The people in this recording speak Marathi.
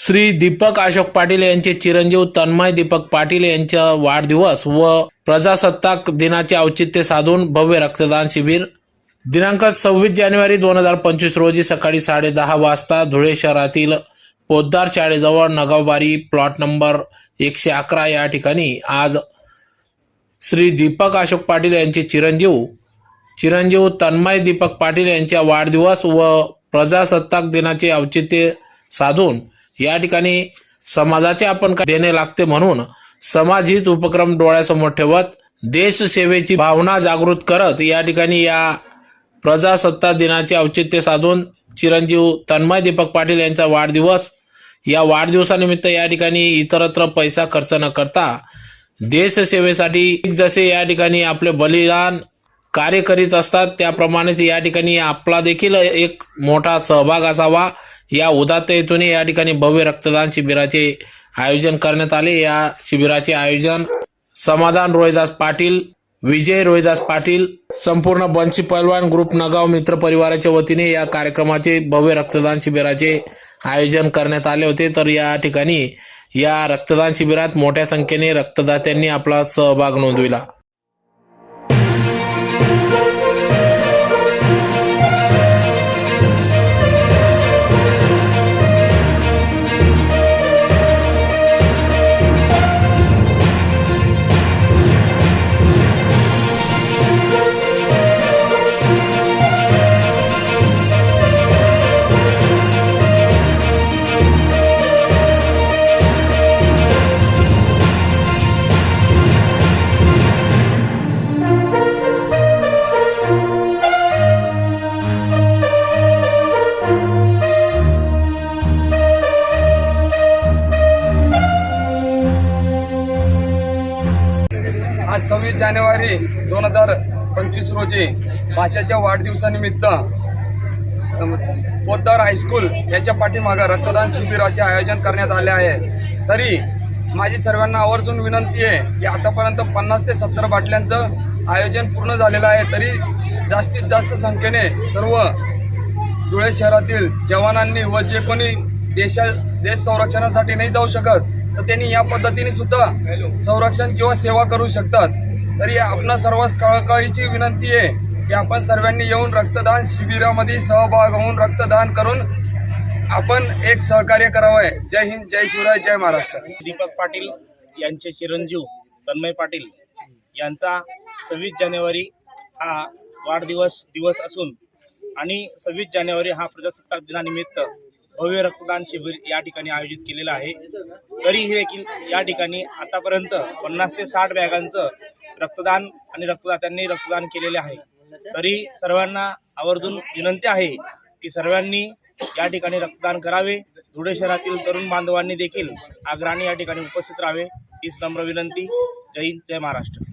श्री दीपक अशोक पाटील यांचे चिरंजीव तन्मय दीपक पाटील यांचा वाढदिवस व प्रजासत्ताक दिनाचे औचित्य साधून भव्य रक्तदान शिबिर. दिनांक सव्वीस जानेवारी दोन हजार पंचवीस रोजी सकाळी साडेदहा वाजता धुळे शहरातील पोद्दार शाळेजवळ नगावबारी प्लॉट नंबर एकशे अकरा या ठिकाणी आज श्री दीपक अशोक पाटील यांचे चिरंजीव चिरंजीव तन्मय दीपक पाटील यांच्या वाढदिवस व प्रजासत्ताक दिनाचे औचित्य साधून या ठिकाणी समाजाचे आपण देणे लागते म्हणून समाज हित उपक्रम डोळ्यासमोर ठेवत देशसेवेची भावना जागृत करत या ठिकाणी या प्रजासत्ताक दिनाचे औचित्य साधून चिरंजीव तन्मय दीपक पाटील यांचा वाढदिवस या वाढदिवसानिमित्त या ठिकाणी इतरत्र पैसा खर्च न करता देशसेवेसाठी जसे या ठिकाणी आपले बलिदान कार्य करीत असतात त्याप्रमाणेच या ठिकाणी आपला देखील एक मोठा सहभाग असावा. या उदात्ततेतून या ठिकाणी भव्य रक्तदान शिबिराचे आयोजन करण्यात आले. या शिबिराचे आयोजन समाधान रोहिदास पाटील विजय रोहिदास पाटील संपूर्ण बन्सी पैलवान ग्रुप नगाव मित्र परिवाराच्या वतीने या कार्यक्रमाचे भव्य रक्तदान शिबिराचे आयोजन करण्यात आले होते. तर या ठिकाणी या रक्तदान शिबिरात मोठ्या संख्येने रक्तदात्यांनी आपला सहभाग नोंदविला. जानेवारी दोन हजार पंचवीस रोजी भाच्याच्या वाढदिवसानिमित्त अम, पोद्दार हायस्कूल याच्या पाठीमागं रक्तदान शिबिराचे आयोजन करण्यात आले आहे. तरी माझी सर्वांना आवर्जून विनंती आहे की आतापर्यंत पन्नास ते सत्तर बाटल्यांचं आयोजन पूर्ण झालेलं आहे. तरी जास्तीत जास्त संख्येने सर्व धुळे शहरातील जवानांनी व जे कोणी देशा देश संरक्षणासाठी नाही जाऊ शकत तर त्यांनी या पद्धतीने सुद्धा संरक्षण किंवा सेवा करू शकतात. तरी आपणा सर्वांस कळकळीची विनंती आहे की आपण सर्वांनी येऊन रक्तदान शिबिरामध्ये सहभाग होऊन रक्तदान करून आपण एक सहकार्य करावं. आहे जय हिंद जय शिवराय जय महाराष्ट्र. दीपक पाटील यांचे चिरंजीव तन्मय पाटील यांचा सव्वीस जानेवारी हा वाढदिवस दिवस असून आणि सव्वीस जानेवारी हा प्रजासत्ताक दिनानिमित्त भव्य रक्तदान शिबिर या ठिकाणी आयोजित केलेलं आहे. तरीही देखील या ठिकाणी आतापर्यंत पन्नास ते साठ बॅगांचं रक्तदान आणि रक्तदात्यांनी रक्तदान केलेले आहे. तरी सर्वांना आवर्जून विनंती आहे की सर्वांनी या ठिकाणी रक्तदान करावे. धुळे शहरातील तरुण बांधवांनी देखील आग्रहाने या ठिकाणी उपस्थित राहावे. हीच नम्र विनंती. जय हिंद जय महाराष्ट्र.